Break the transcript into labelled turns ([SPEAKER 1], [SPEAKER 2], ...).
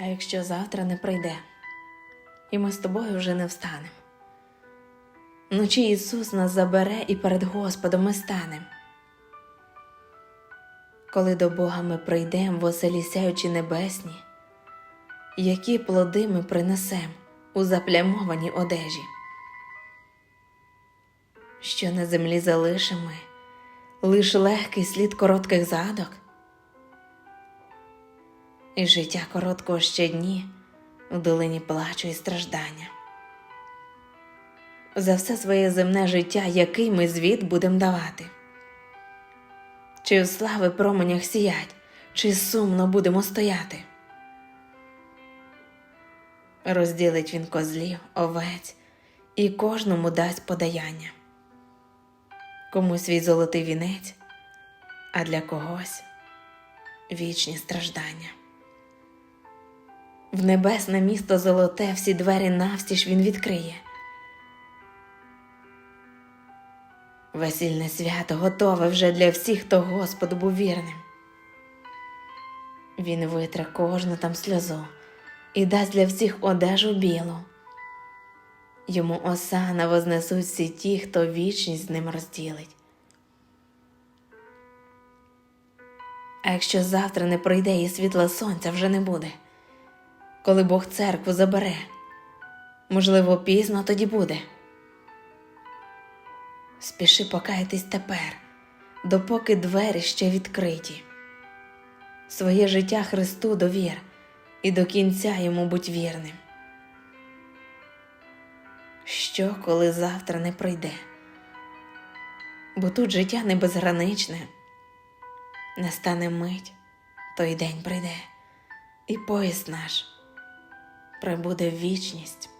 [SPEAKER 1] А якщо завтра не прийде, і ми з тобою вже не встанемо. Вночі Ісус нас забере і перед Господом ми станем. Коли до Бога ми прийдем в оселі сяючі небесні, які плоди ми принесем у заплямованій одежі, що на землі залишимо лиш легкий слід коротких задок, і життя короткого ще дні в долині плачу і страждання. За все своє земне життя, який ми звіт будем давати. Чи в слави променях сіять, чи сумно будемо стояти. Розділить він козлів, овець і кожному дасть подаяння. Комусь свій золотий вінець, а для когось вічні страждання. В небесне місто золоте всі двері навстіж він відкриє. Весільне свято готове вже для всіх, хто Господу був вірним. Він витре кожну там сльозу і дасть для всіх одежу білу. Йому осана вознесуть всі ті, хто вічність з ним розділить. А якщо завтра не прийде і світла сонця вже не буде, коли Бог церкву забере, можливо, пізно тоді буде. Спіши покаятись тепер, допоки двері ще відкриті. Своє життя Христу довір і до кінця йому будь вірним. Що, коли завтра не прийде? Бо тут життя не безграничне, настане мить, той день прийде, і поїзд наш прибуде вічність.